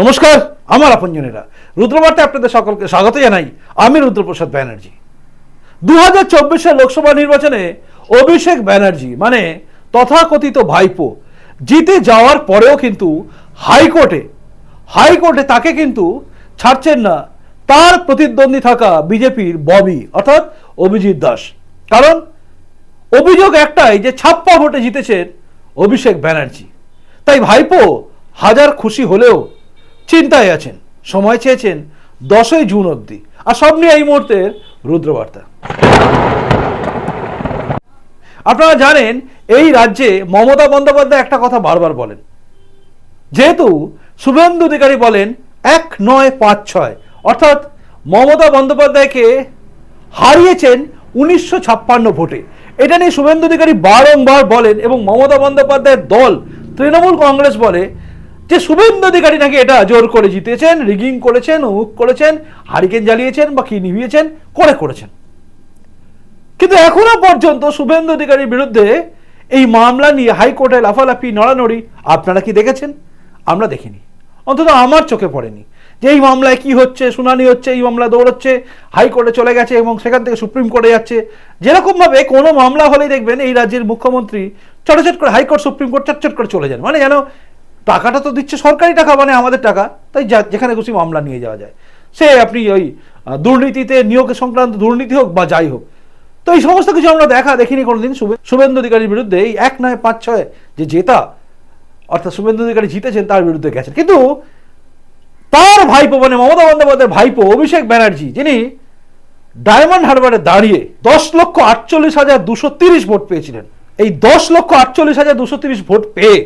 নমস্কার, আমার আপনজনেরা। রুদ্রবার্তে আপনাদের সকলকে স্বাগত জানাই। আমি রুদ্রপ্রসাদ ব্যানার্জি। দু হাজার লোকসভা নির্বাচনে অভিষেক ব্যানার্জি মানে তথাকথিত ভাইপো, জিতে যাওয়ার পরেও কিন্তু হাইকোর্টে হাইকোর্টে তাকে কিন্তু ছাড়ছেন না। তার প্রতিদ্বন্দ্বী থাকা বিজেপির ববি, অর্থাৎ অভিজিৎ দাস। কারণ অভিযোগ একটাই যে ছাপ্পা ভোটে জিতেছেন অভিষেক ব্যানার্জি। তাই ভাইপো হাজার খুশি হলেও চিন্তায় আছেন, সময় চেয়েছেন দশই জুন অবধি। আর সব নিয়ে এই মুহূর্তের রুদ্রবার্তা। আপনারা জানেন, এই রাজ্যে মমতা বন্দ্যোপাধ্যায় একটা কথা বারবার বলেন। যেহেতু শুভেন্দু অধিকারী বলেন এক নয় পাঁচ ছয়, অর্থাৎ মমতা বন্দ্যোপাধ্যায়কে হারিয়েছেন উনিশশো ছাপ্পান্ন ভোটে। এটা নিয়ে শুভেন্দু অধিকারী বারংবার বলেন এবং মমতা বন্দ্যোপাধ্যায়ের দল তৃণমূল কংগ্রেস বলে যে শুভেন্দু অধিকারী নাকি এটা জোর করে জিতেছেন রিগিং করেছেন, অমুক করেছেন হারিকেন জ্বালিয়েছেন বা কি নিভিয়েছেন, করে করেছেন। কিন্তু এখনও পর্যন্ত শুভেন্দু অধিকারীর বিরুদ্ধে এই মামলা নিয়ে হাইকোর্টে লাফালাফি, নড়ানড়ি, আপনারা কি দেখেছেন? আমরা দেখিনি। অন্তত আমার চোখে পড়েনি যে এই মামলায় কি হচ্ছে, শুনানি হচ্ছে, এই মামলা দৌড়চ্ছে, হাইকোর্টে চলে গেছে এবং সেখান থেকে সুপ্রিম কোর্টে যাচ্ছে। যেরকমভাবে কোনো মামলা হলেই দেখবেন এই রাজ্যের মুখ্যমন্ত্রী চটচট করে হাইকোর্ট, সুপ্রিম কোর্ট চটচট করে চলে যান। মানে যেন টাকাটা তো দিচ্ছে সরকারি টাকা মানে আমাদের টাকা। তাই যেখানে খুশি মামলা নিয়ে যাওয়া যায়। সে আপনি ওই দুর্নীতিতে নিয়োগ সংক্রান্ত দুর্নীতি হোক বা যাই হোক। তো এই সমস্ত কিছু আমরা দেখা দেখিনি কোনোদিন। শুভেন্দু অধিকারীর বিরুদ্ধে এই এক নয় পাঁচ ছয় যে জেতা, অর্থাৎ শুভেন্দু অধিকারী জিতেছেন, তার বিরুদ্ধে গেছেন। কিন্তু তার ভাইপো মানে মমতা বন্দ্যোপাধ্যায়ের ভাইপো, অভিষেক ব্যানার্জি, যিনি ডায়মন্ড হারবারে দাঁড়িয়ে দশ লক্ষ আটচল্লিশ হাজার দুশো তিরিশ ভোট পেয়েছিলেন। এই দশ লক্ষ আটচল্লিশ হাজার দুশো তিরিশ ভোট পেয়ে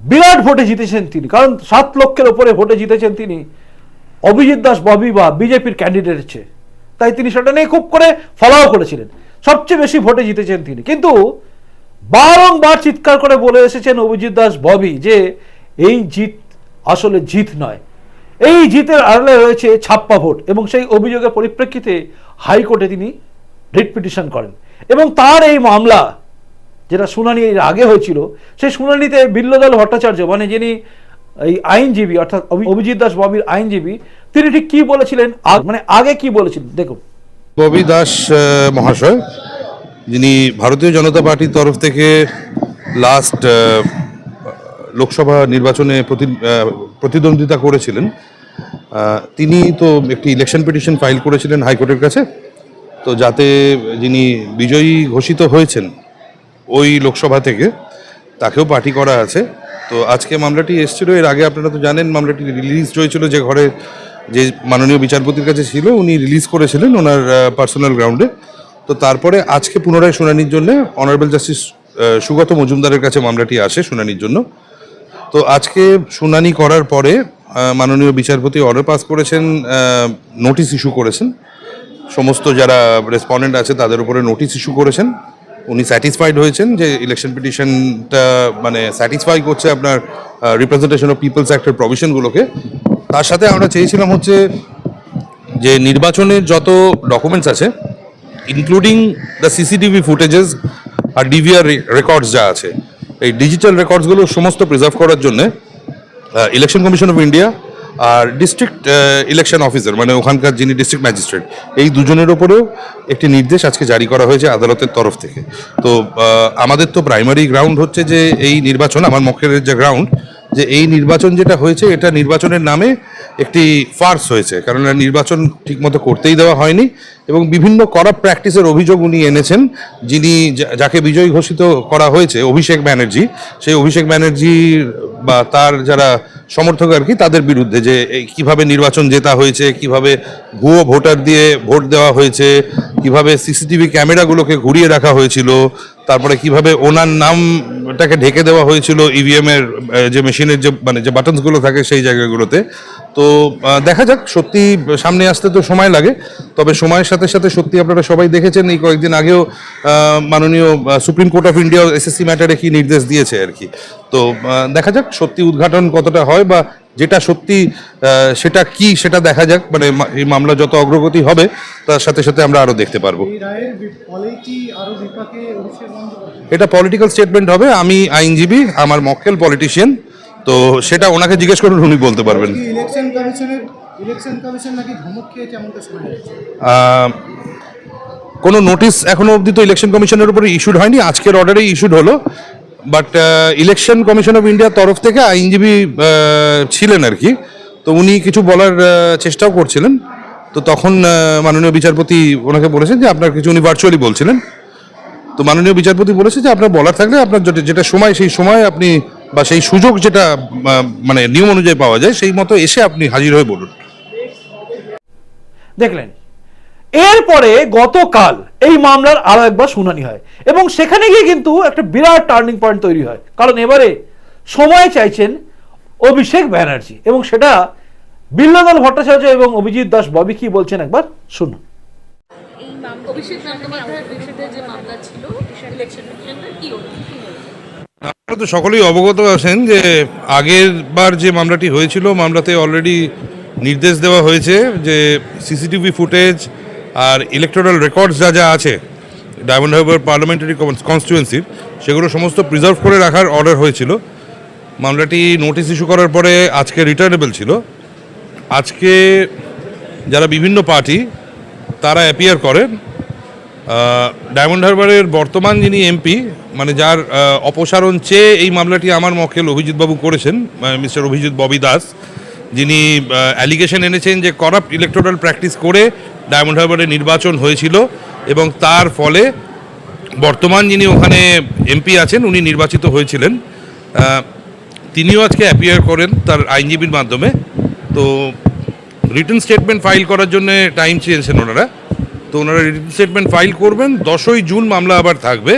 বিরাট ভোটে জিতেছেন তিনি, কারণ সাত লক্ষের ওপরে ভোটে জিতেছেন তিনি। অভিজিৎ দাস ববি বা বিজেপির ক্যান্ডিডেটের চেয়ে তাই তিনি সেটা নিয়ে খুব করে ফলাও করেছিলেন। সবচেয়ে বেশি ভোটে জিতেছেন তিনি। কিন্তু বারংবার চিৎকার করে বলে এসেছেন অভিজিৎ দাস ববি যে এই জিত আসলে জিত নয়। এই জিতের আড়ালে রয়েছে ছাপ্পা ভোট এবং সেই অভিযোগের পরিপ্রেক্ষিতে হাইকোর্টে তিনি রিট পিটিশন করেন। এবং তার এই মামলা যেটা শুনানি এর আগে হয়েছিল সেই শুনানিতে বিল্লদল ভট্টাচার্য মানে যিনি এই আইনজীবী অর্থাৎ অভি- অভিজিৎ দাস ববির আইনজীবী তিনি ঠিক কি বলেছিলেন? মানে আগে কি বলেছিলেন? দেখুন। ববি দাস মহাশয় যিনি ভারতীয় জনতা পার্টির তরফ থেকে লাস্ট লোকসভা নির্বাচনে প্রতি- প্রতিদ্বন্দ্বিতা করেছিলেন। তিনি তো একটি ইলেকশন পিটিশন ফাইল করেছিলেন হাইকোর্টের কাছে। তো যাতে যিনি বিজয়ী ঘোষিত হয়েছেন ওই লোকসভা থেকে, তাকেও পার্টি করা আছে। তো আজকে মামলাটি এসেছিল, এর আগে আপনারা তো জানেন মামলাটি রিলিজ হয়েছিল যে ঘরে যে মাননীয় বিচারপতির কাছে ছিল, উনি রিলিজ করেছিলেন ওনার পার্সোনাল গ্রাউন্ডে। তো তারপরে আজকে পুনরায় শুনানির জন্য অনারেবল জাস্টিস সুগত মজুমদারের কাছে মামলাটি আসে শুনানির জন্য। তো আজকে শুনানি করার পরে মাননীয় বিচারপতি অর্ডার পাস করেছেন নোটিশ ইস্যু করেছেন। সমস্ত যারা রেসপন্ডেন্ট আছে তাদের উপরে নোটিশ ইস্যু করেছেন। উনি স্যাটিসফাইড হয়েছেন যে ইলেকশন পিটিশনটা মানে স্যাটিসফাই করছে আপনার রিপ্রেজেন্টেশন অফ পিপলস অ্যাক্টের প্রভিশনগুলোকে তার সাথে আমরা চেয়েছিলাম হচ্ছে যে নির্বাচনের যত ডকুমেন্টস আছে ইনক্লুডিং দ্য সিসিটিভি ফুটেজেস আর ডিভিআর রেকর্ডস যা আছে, এই ডিজিটাল রেকর্ডসগুলো সমস্ত প্রিজার্ভ করার জন্য ইলেকশন কমিশন অফ ইন্ডিয়া আর ডিস্ট্রিক্ট ইলেকশন অফিসার মানে ওখানকার যিনি ডিস্ট্রিক্ট ম্যাজিস্ট্রেট এই দুজনের ওপরেও একটি নির্দেশ আজকে জারি করা হয়েছে আদালতের তরফ থেকে। তো আমাদের তো প্রাইমারি গ্রাউন্ড হচ্ছে যে এই নির্বাচন, আমার মক্কের যে গ্রাউন্ড যে এই নির্বাচন যেটা হয়েছে, এটা নির্বাচনের নামে একটি ফার্স হয়েছে। কারণ নির্বাচন ঠিকমতো করতেই দেওয়া হয়নি এবং বিভিন্ন করাপ প্র্যাকটিসের অভিযোগ উনি এনেছেন, যিনি যাকে বিজয়ী ঘোষিত করা হয়েছে, অভিষেক ব্যানার্জি, সেই অভিষেক ব্যানার্জির বা তার যারা সমর্থক আর কি তাদের বিরুদ্ধে যে কীভাবে নির্বাচন জেতা হয়েছে, কীভাবে ভুয়ো ভোটার দিয়ে ভোট দেওয়া হয়েছে, কীভাবে সিসিটিভি ক্যামেরাগুলোকে ঘুরিয়ে রাখা হয়েছিল, তারপরে কীভাবে ওনার নামটাকে ঢেকে দেওয়া হয়েছিল ইভিএমের যে মেশিনের যে মানে যে বাটনসগুলো থাকে সেই জায়গাগুলোতে তো দেখা যাক সত্যি সামনে আসতে তো সময় লাগে তবে সময়ের সাথে সাথে সত্যি আপনারা সবাই দেখেছেন এই কয়েকদিন আগেও মাননীয় supreme court of India SSC ম্যাটারে কি নির্দেশ দিয়েছে আর কি। তো দেখা যাক সত্যি উদ্ঘাটন কতটা হয় বা যেটা সত্যি সেটা কি সেটা দেখা যাক মানে এই মামলা যত অগ্রগতি হবে তার সাথে সাথে আমরা আরও দেখতে পারব। এটা পলিটিক্যাল স্টেটমেন্ট হবে আমি আইনজীবী আমার মক্কেল পলিটিশিয়ান তো সেটা ওনাকে জিজ্ঞেস করুন উনি বলতে পারবেন। ইলেকশন কমিশনের ইলেকশন কমিশন নাকি ধমক খেয়েছে এমনটা শোনা যাচ্ছে। কোনো নোটিশ এখনও অবধি তো ইলেকশন কমিশনের উপরে ইস্যুড হয়নি আজকের অর্ডারেই ইস্যুড হলো। বাট ইলেকশন কমিশন অফ ইন্ডিয়ার তরফ থেকে আইনজীবী ছিলেন আর কি। তো উনি কিছু বলার চেষ্টাও করছিলেন। তো তখন মাননীয় বিচারপতি ওনাকে বলেছেন যে আপনার কিছু উনি ভার্চুয়ালি বলছিলেন। তো মাননীয় বিচারপতি বলেছে যে আপনার বলার থাকলে আপনার যেটা- যেটা সময় সেই সময় আপনি বা সেই সুযোগ যেটা মানে নিয়ম অনুযায়ী পাওয়া যায় সেই মতো এসে আপনি হাজির হয়ে বলুন। দেখলেন এরপরে গতকাল এই মামলার আরও একবার শুনানি হয় এবং সেখানে গিয়ে কিন্তু একটা বিরাট টার্নিং পয়েন্ট তৈরি হয়। কারণ এবারে সময় চাইছেন অভিষেক ব্যানার্জি এবং সেটা বিল্লাদল ভট্টাচার্য এবং অভিজিৎ দাস ববি কি বলছেন একবার? শুনুন। অভিষেক বন্দ্যোপাধ্যায়ের বিরুদ্ধে যে মামলা ছিল ইলেকশন কমিশনের কি হলো আপনারা তো সকলেই অবগত আছেন যে আগের বার যে মামলাটি হয়েছিল, মামলাতে অলরেডি নির্দেশ দেওয়া হয়েছে যে সিসিটিভি ফুটেজ আর ইলেকটোরাল রেকর্ডস যা যা আছে ডায়মন্ড হারবার পার্লামেন্টারি কনস্টিটুয়েন্সির সেগুলো সমস্ত প্রিজার্ভ করে রাখার অর্ডার হয়েছিল। মামলাটি নোটিশ ইস্যু করার পরে আজকে রিটার্নেবল ছিল। আজকে যারা বিভিন্ন পার্টি তারা অ্যাপিয়ার করেন। ডায়মন্ড হারবারের বর্তমান যিনি এমপি মানে যার অপসারণ চেয়ে এই মামলাটি আমার মক্কেল অভিজিৎবাবু করেছেন মিস্টার অভিজিৎ ববি দাস, যিনি অ্যালিগেশন এনেছেন যে করাপ্ট ইলেকটোরাল প্র্যাকটিস করে ডায়মন্ড হারবারে নির্বাচন হয়েছিল এবং তার ফলে বর্তমান যিনি ওখানে এমপি আছেন, উনি নির্বাচিত হয়েছিলেন। তিনিও আজকে অ্যাপিয়ার করেন তার আইনজীবীর মাধ্যমে। তো রিটার্ন স্টেটমেন্ট ফাইল করার জন্য টাইম চেয়েছেন ওনারা। তো ওনারা স্টেটমেন্ট ফাইল করবেন। দশই জুন মামলা আবার থাকবে।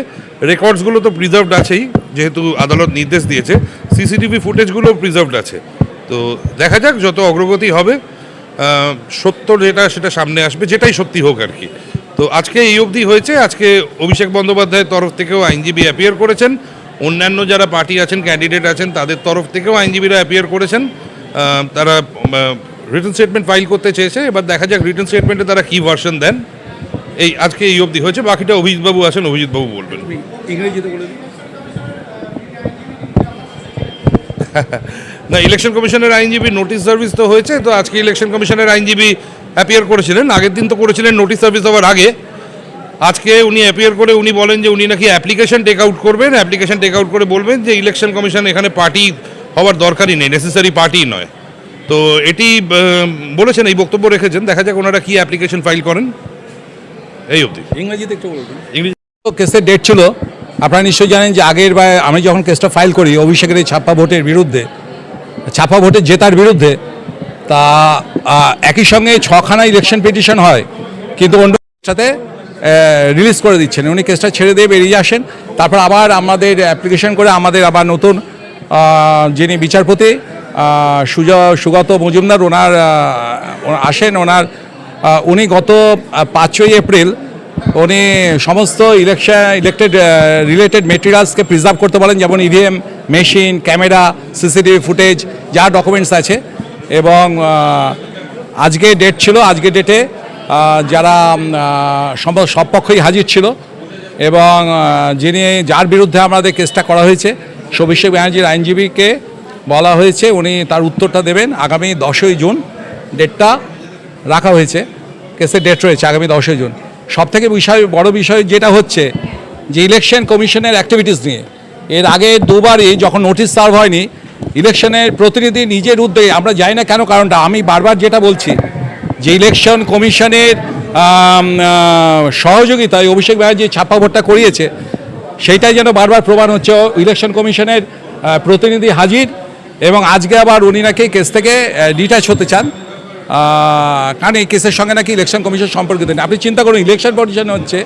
রেকর্ডসগুলো তো প্রিজার্ভড আছেই, যেহেতু আদালত নির্দেশ দিয়েছে। সিসিটিভি ফুটেজগুলো প্রিজার্ভড আছে। তো দেখা যাক যত অগ্রগতি হবে সত্য যেটা সেটা সামনে আসবে, যেটাই সত্যি হোক আর কি। তো আজকে এই অবধি হয়েছে। আজকে অভিষেক বন্দ্যোপাধ্যায়ের তরফ থেকেও আইনজীবী অ্যাপিয়ার করেছেন। অন্যান্য যারা পার্টি আছেন ক্যান্ডিডেট আছেন, তাদের তরফ থেকেও আইনজীবীরা অ্যাপিয়ার করেছেন। তারা রিটার্ন স্টেটমেন্ট ফাইল করতে চেয়েছে। এবার দেখা যাক রিটার্ন স্টেটমেন্টে তারা কী ভার্সন দেন। এই আজকে এই অবধি হয়েছে বাকিটা অভিজিৎবাবু আছেন অভিজিৎবাবু বলবেন। না ইলেকশন কমিশনের আইনজীবী নোটিশ সার্ভিস তো হয়েছে তো আজকে ইলেকশন কমিশনের আইনজীবী অ্যাপিয়ার করেছিলেন আগের দিন তো করেছিলেন নোটিশ সার্ভিস হওয়ার আগে। আজকে উনি অ্যাপিয়ার করে উনি বলেন যে উনি নাকি অ্যাপ্লিকেশন টেক আউট করবেন অ্যাপ্লিকেশন টেক আউট করে বলবেন যে ইলেকশন কমিশন এখানে পার্টি হওয়ার দরকারই নেই নেসেসারি পার্টি নয়। তো এটি বলেছেন এই বক্তব্য রেখেছেন দেখা যাক ওনারা কী অ্যাপ্লিকেশন ফাইল করেন। এই অবধি। ইংরেজিতে একটু বলবেন। ইংরেজি কেসের ডেট ছিল আপনারা নিশ্চয়ই জানেন যে আগের বার আমি যখন কেসটা ফাইল করি অভিষেকের এই ছাপ্পা ভোটের বিরুদ্ধে ছাপ্পা ভোটের জেতার বিরুদ্ধে তা একই সঙ্গে ছখানা ইলেকশন পিটিশন হয় কিন্তু অন্য সাথে রিলিজ করে দিচ্ছেন। উনি কেসটা ছেড়ে দিয়ে বেরিয়ে আসেন। তারপর আবার আমাদের অ্যাপ্লিকেশন করে আমাদের আবার নতুন যিনি বিচারপতি সুজা সুগত মজুমদার ওনার আসেন ওনার উনি গত পাঁচই এপ্রিল উনি সমস্ত ইলেকশন ইলেকটেড রিলেটেড মেটেরিয়ালসকে প্রিজার্ভ করতে বলেন, যেমন EVM machine camera CCTV footage যা ডকুমেন্টস আছে। এবং আজকে ডেট ছিল, আজকে ডেটে যারা সব- পক্ষই হাজির ছিল। এবং যিনি, যার বিরুদ্ধে আমাদের কেসটা করা হয়েছে, অভিষেক ব্যানার্জির আইনজীবীকে বলা হয়েছে, উনি তার উত্তরটা দেবেন। আগামী দশই জুন ডেটটা রাখা হয়েছে। কেসের ডেট রয়েছে আগামী দশই জুন। সব থেকে বিষয়, বড় বিষয় যেটা হচ্ছে যে ইলেকশন কমিশনের অ্যাক্টিভিটিস নিয়ে। এর আগে দুবারই যখন নোটিশ সার্ভ হয়নি, ইলেকশনের প্রতিনিধি নিজের উদ্যোগে, আমরা জানি না কেন কারণটা, আমি বারবার যেটা বলছি, যে ইলেকশন কমিশনের সহযোগিতায় অভিষেক ব্যানার্জি ছাপ্পা ভোটটা করিয়েছে, সেইটাই যেন বারবার প্রমাণ হচ্ছে ইলেকশন কমিশনের প্রতিনিধি হাজির এবং আজকে আবার উনি নাকি কেস থেকে ডিটাচ হতে চান। এই কেসের সঙ্গে নাকি ইলেকশন কমিশন সম্পর্কিত নেই। আপনি চিন্তা করুন ইলেকশন কমিশন হচ্ছে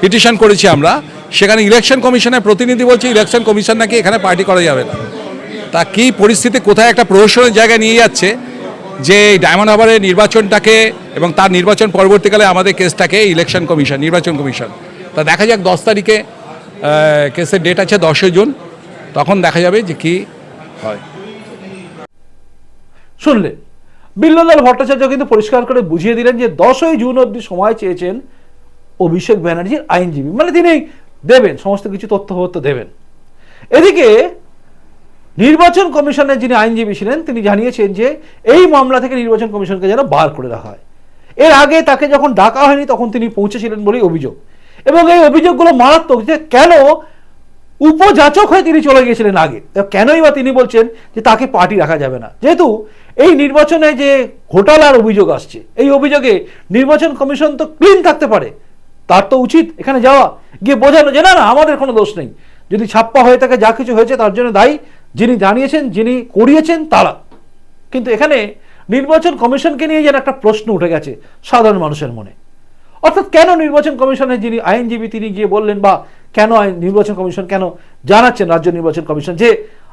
পিটিশন করেছি আমরা, সেখানে ইলেকশন কমিশনের প্রতিনিধি বলছে ইলেকশন কমিশন নাকি এখানে পার্টি করা যাবে না। তা কি পরিস্থিতি, কোথায় একটা প্রহসনের জায়গায় নিয়ে যাচ্ছে যে ডায়মন্ড হারবারের নির্বাচনটাকে এবং তার নির্বাচন পরবর্তীকালে আমাদের কেসটাকে ইলেকশন কমিশন নির্বাচন কমিশন তা দেখা যাক দশ তারিখে কেসের ডেট আছে দশই জুন, তখন দেখা যাবে যে কি হয়। শুনলেন বিল্লাল ভট্টাচার্য কিন্তু পরিষ্কার করে বুঝিয়ে দিলেন যে দশই জুন অবধি সময় চেয়েছেন অভিষেক ব্যানার্জির আইনজীবী। মানে তিনি দেবেন, সমস্ত কিছু তথ্য তথ্য দেবেন। এদিকে নির্বাচন কমিশনের যিনি আইনজীবী ছিলেন, তিনি জানিয়েছেন যে এই মামলা থেকে নির্বাচন কমিশনকে যেন বার করে রাখা হয়। এর আগে তাকে যখন ডাকা হয়নি, তখন তিনি পৌঁছেছিলেন বলেই অভিযোগ। এবং এই অভিযোগগুলো মারাত্মক যে কেন উপযাচক হয়ে তিনি চলে গিয়েছিলেন আগে। কেনই বা তিনি বলছেন যে তাকে পার্টি রাখা যাবে না। যেহেতু এই নির্বাচনে যে ঘোটালার অভিযোগ আসছে, এই অভিযোগে নির্বাচন কমিশন তো ক্লিন থাকতে পারে। তার তো উচিত এখানে যাওয়া। গিয়ে বোঝানো যে না না, আমাদের কোনো দোষ নেই। যদি ছাপ্পা হয়ে থাকে, যা কিছু হয়েছে তার জন্য দায়ী। যিনি জানিয়েছেন, যিনি করিয়েছেন, তারা। কিন্তু এখানে নির্বাচন কমিশনকে নিয়ে যেন একটা প্রশ্ন উঠে গেছে সাধারণ মানুষের মনে। অর্থাৎ কেন নির্বাচন কমিশনের যিনি আইনজীবী তিনি গিয়ে বললেন বা কেন নির্বাচন কমিশন কেন জানাচ্ছেন রাজ্য নির্বাচন কমিশন যে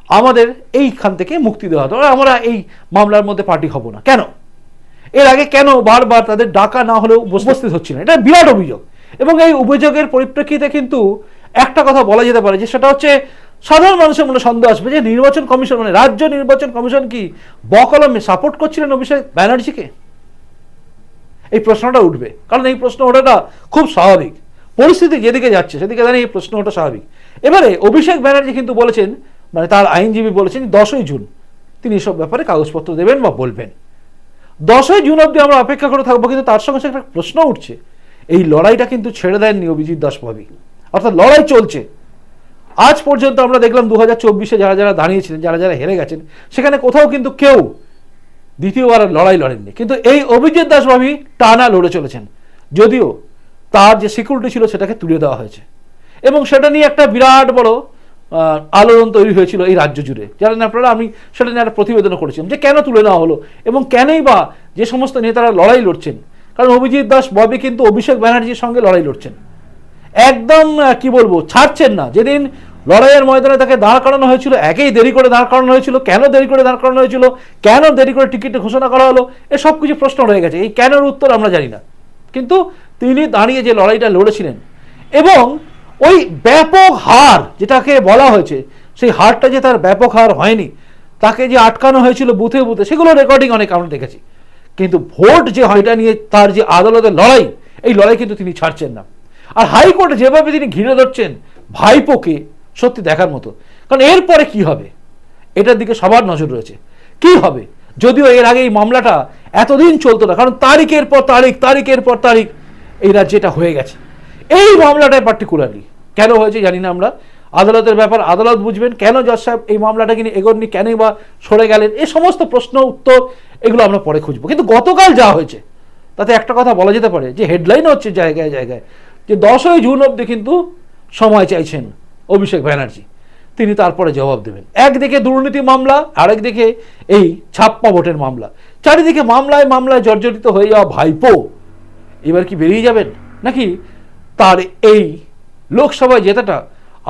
আমাদের এইখান থেকে মুক্তি দেওয়া হবে আমরা এই মামলার মধ্যে পার্টি হব না। কেন? এর আগে কেন বারবার তাদের ডাকা না হলেও উপস্থিত হচ্ছিলেন এটা বিরাট অভিযোগ। এবং এই অভিযোগের পরিপ্রেক্ষিতে কিন্তু একটা কথা বলা যেতে পারে, যে সেটা হচ্ছে সাধারণ মানুষের মনে সন্দেহ আসবে যে নির্বাচন কমিশন মানে রাজ্য নির্বাচন কমিশন কি বকলমে সাপোর্ট করছিলেন অভিষেক ব্যানার্জিকে? এই প্রশ্নটা উঠবে। কারণ এই প্রশ্ন ওঠাটা খুব স্বাভাবিক। পরিস্থিতি যেদিকে যাচ্ছে, সেদিকে দাঁড়িয়ে এই প্রশ্ন ওঠা স্বাভাবিক। এবারে অভিষেক ব্যানার্জি কিন্তু বলেছেন মানে তার আইনজীবী বলেছেন দশই জুন তিনি এসব ব্যাপারে কাগজপত্র দেবেন বা বলবেন। দশই জুন অবধি আমরা অপেক্ষা করে থাকব, কিন্তু তার সঙ্গে একটা প্রশ্ন উঠছে। এই লড়াইটা কিন্তু ছেড়ে দেননি অভিজিৎ দাস ভাবি অর্থাৎ লড়াই চলছে। আজ পর্যন্ত আমরা দেখলাম দু হাজার চব্বিশে যারা যারা দাঁড়িয়েছিলেন, যারা যারা হেরে গেছেন, সেখানে কোথাও কিন্তু কেউ দ্বিতীয়বারের লড়াই লড়েননি। কিন্তু এই অভিজিৎ দাস ভাবি টানা লড়ে চলেছেন। যদিও তার যে সিকিউরিটি ছিল সেটাকে তুলে দেওয়া হয়েছে। এবং সেটা নিয়ে একটা বিরাট বড় আলোড়ন তৈরি হয়েছিল এই রাজ্য জুড়ে। জানেন আপনারা, আমি সেটা নিয়ে একটা প্রতিবেদনও করেছিলাম যে কেন তুলে নেওয়া হলো এবং কেনই বা যে সমস্ত নেতারা লড়াই লড়ছেন। কারণ অভিজিৎ দাস, ববি কিন্তু অভিষেক ব্যানার্জির সঙ্গে লড়াই লড়ছেন। একদম কি বলব, ছাড়ছেন না। যেদিন লড়াইয়ের ময়দানে তাকে দাঁড় করানো হয়েছিল, একেই দেরি করে দাঁড় করানো হয়েছিল, কেন দেরি করে দাঁড় করানো হয়েছিল, কেন দেরি করে টিকিট ঘোষণা করা হলো, এ সব কিছু প্রশ্ন রয়ে গেছে। এই কেনের উত্তর আমরা জানি না। কিন্তু তিনি দাঁড়িয়ে যে লড়াইটা লড়েছিলেন এবং ওই ব্যাপক হার যেটাকে বলা হয়েছে, সেই হারটা যে তার ব্যাপক হার হয়নি, তাকে যে আটকানো হয়েছিল বুথে বুথে, সেগুলো রেকর্ডিং অনেক আমরা দেখেছি। কিন্তু ভোট যে হয় এটা নিয়ে তার যে আদালতের লড়াই, এই লড়াই কিন্তু তিনি ছাড়ছেন না। আর হাইকোর্টে যেভাবে তিনি ঘিরে ধরছেন ভাইপোকে, সত্যি দেখার মতো। কারণ এরপরে কি হবে? এটার দিকে সবার নজর রয়েছে। কি হবে? যদিও এর আগে এই মামলাটা এতদিন চলতো না, কারণ তারিখের পর তারিখ, তারিখের পর তারিখ, এই রাজ্যে এটা হয়ে গেছে। এই মামলাটায় পার্টিকুলারলি কেন হয়েছে জানি না আমরা। আদালতের ব্যাপার, আদালত বুঝবেন কেন জজ সাহেব এই মামলাটা কিনে এগোননি, কেনই বা সরে গেলেন এই সমস্ত প্রশ্ন, উত্তর, এগুলো আমরা পরে খুঁজবো। কিন্তু গতকাল যা হয়েছে, তাতে একটা কথা বলা যেতে পারে, যে হেডলাইন হচ্ছে জায়গায় জায়গায়, যে দশই জুন অবধি কিন্তু সময় চাইছেন অভিষেক ব্যানার্জি। তিনি তারপরে জবাব দেবেন। একদিকে দুর্নীতি মামলা, আরেকদিকে এই ছাপ্পা ভোটের মামলা। চারিদিকে মামলায় মামলায় জর্জরিত হয়ে যাওয়া ভাইপো। এবার কি বেরিয়ে যাবেন? নাকি তার এই লোকসভায় জেতাটা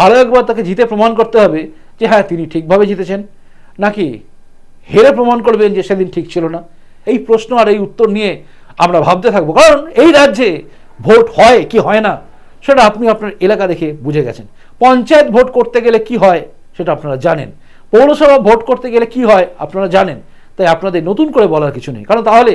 আরও একবার তাকে জিতে প্রমাণ করতে হবে যে হ্যাঁ তিনি ঠিকভাবে জিতেছেন। নাকি হেরে প্রমাণ করবেন যে সেদিন ঠিক ছিল না? এই প্রশ্ন আর এই উত্তর নিয়ে আমরা ভাবতে থাকব। কারণ এই রাজ্যে ভোট হয় কি হয় না, সেটা আপনি আপনার এলাকা দেখে বুঝে গেছেন। পঞ্চায়েত ভোট করতে গেলে কি হয়, সেটা আপনারা জানেন। পৌরসভা ভোট করতে গেলে কি হয়, আপনারা জানেন। তাই আপনাদের নতুন করে বলার কিছু নেই। কারণ তাহলে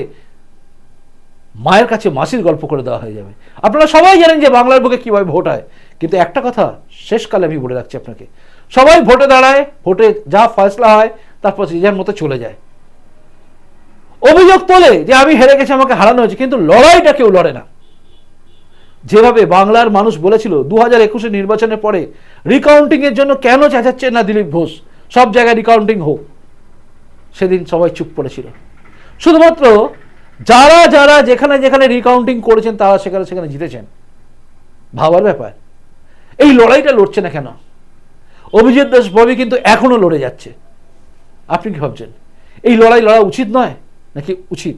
মায়ের কাছে মাসির গল্প করে দেওয়া হয়ে যাবে। আপনারা সবাই জানেন যে বাংলার বুকে কীভাবে ভোট হয়। কিন্তু একটা কথা শেষকালে আমি বলে রাখছি আপনাকে। সবাই ভোটে দাঁড়ায়, ভোটে যা ফয়সলা হয়, তারপর যার মতো চলে যায়। অভিযোগ তোলে যে আমি হেরে গেছি, আমাকে হারানো হয়েছে, কিন্তু লড়াইটা কেউ লড়ে না। যেভাবে বাংলার মানুষ বলেছিল দু হাজার একুশে নির্বাচনের পরে রিকাউন্টিং এর জন্য কেন চেঁচাচ্ছেন না দিলীপ ঘোষ? সব জায়গায় রিকাউন্টিং হোক। সেদিন সবাই চুপ করেছিল। শুধুমাত্র যারা যারা যেখানে যেখানে রিকাউন্টিং করেছেন, তারা সেখানে সেখানে জিতেছেন। ভাবার ব্যাপার। এই লড়াইটা লড়ছে না কেন? অভিজিৎ দাস, ববি কিন্তু এখনও লড়ে যাচ্ছে। আপনি কি ভাবছেন? এই লড়াই লড়া উচিত নয়? নাকি উচিত?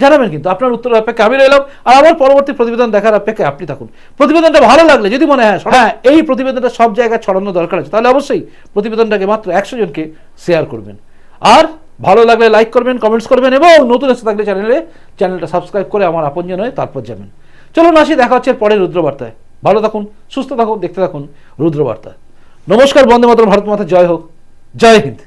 জানাবেন কিন্তু। আপনার উত্তর অপেক্ষা আমি রইলাম। আর আমার পরবর্তী প্রতিবেদন দেখার অপেক্ষায় আপনি থাকুন। প্রতিবেদনটা ভালো লাগলে, যদি মনে হয় হ্যাঁ এই প্রতিবেদনটা সব জায়গায় ছড়ানো দরকার আছে, তাহলে অবশ্যই প্রতিবেদনটাকে মাত্র একশো জনকে শেয়ার করবেন। আর ভালো লাগলে লাইক করবেন কমেন্টস করবেন এবং নতুন এসে থাকলে চ্যানেলে চ্যানেলটা সাবস্ক্রাইব করে আমার আপনজন হয়ে তারপর যাবেন। চলুন আসি, দেখা হচ্ছে পরে রুদ্রবার্তায়। ভালো থাকুন, সুস্থ থাকুন, দেখতে থাকুন রুদ্রবার্তা নমস্কার, বন্দে মাতর ভারত মাতা, জয় হোক। জয় হিন্দ।